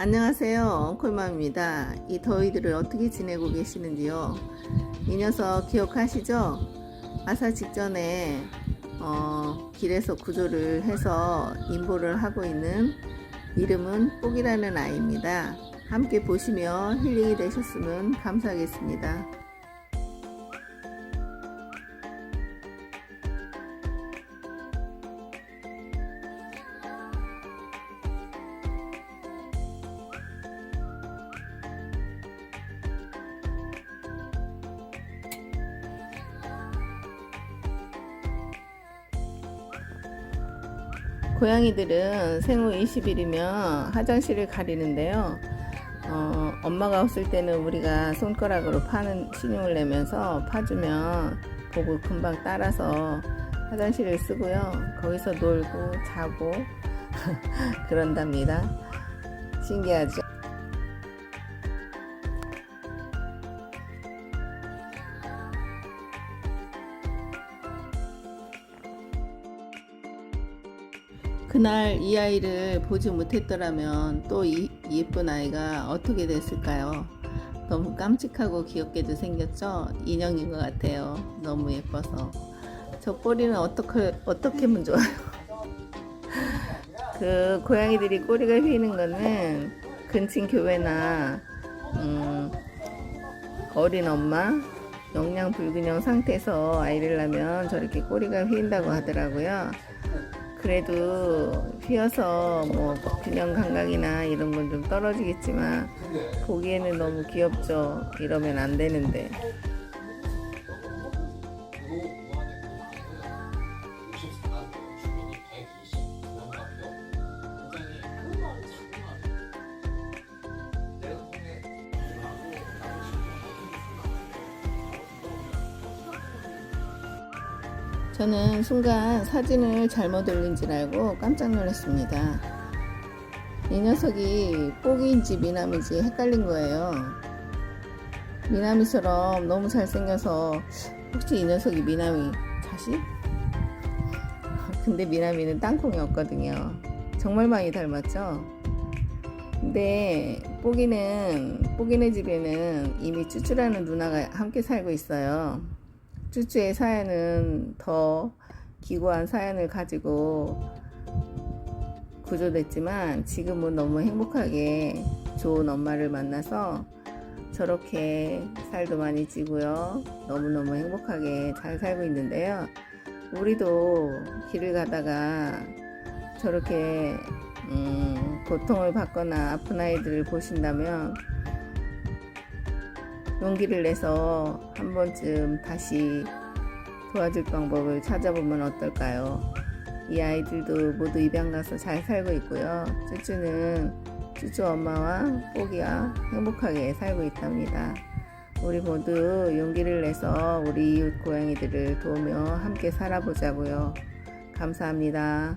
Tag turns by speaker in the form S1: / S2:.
S1: 안녕하세요. 엉클맘입니다. 이 더위들을 어떻게 지내고 계시는지요? 이 녀석 기억하시죠? 아사 직전에 어, 길에서 구조를 해서 인보를 하고 있는 이름은 뽁이라는 아이입니다. 함께 보시며 힐링이 되셨으면 감사하겠습니다. 고양이들은 생후 20일이면 화장실을 가리는데요. 어, 엄마가 없을 때는 우리가 손가락으로 파는 신용을 내면서 파주면 보고 금방 따라서 화장실을 쓰고요. 거기서 놀고 자고 그런답니다. 신기하죠? 그날 이 아이를 보지 못했더라면 또 이 예쁜 아이가 어떻게 됐을까요? 너무 깜찍하고 귀엽게도 생겼죠? 인형인 것 같아요. 너무 예뻐서. 저 꼬리는 어떻게, 어떻게 하면 좋아요? 그 고양이들이 꼬리가 휘는 거는 근친 교회나 음, 어린 엄마 영양 불균형 상태에서 아이를 낳으면 저렇게 꼬리가 휘인다고 하더라고요. 그래도 휘어서 뭐 균형 감각이나 이런 건 좀 떨어지겠지만 보기에는 너무 귀엽죠. 이러면 안 되는데. 저는 순간 사진을 잘못 올린 줄 알고 깜짝 놀랐습니다. 이 녀석이 뽀기인지 미남인지 헷갈린 거예요. 미남이처럼 너무 잘생겨서 혹시 이 녀석이 미남이 자식? 근데 미남이는 땅콩이었거든요. 정말 많이 닮았죠? 근데 뽀기는 뽀기네 집에는 이미 쭈쭈라는 누나가 함께 살고 있어요. 쭈쭈의 사연은 더 기구한 사연을 가지고 구조됐지만 지금은 너무 행복하게 좋은 엄마를 만나서 저렇게 살도 많이 찌고요. 너무너무 행복하게 잘 살고 있는데요. 우리도 길을 가다가 저렇게 음, 고통을 받거나 아픈 아이들을 보신다면 용기를 내서 한 번쯤 다시 도와줄 방법을 찾아보면 어떨까요? 이 아이들도 모두 입양 가서 잘 살고 있고요. 쭈쭈는 쭈쭈 엄마와 뽀기와 행복하게 살고 있답니다. 우리 모두 용기를 내서 우리 이웃 고양이들을 도우며 함께 살아보자고요. 감사합니다.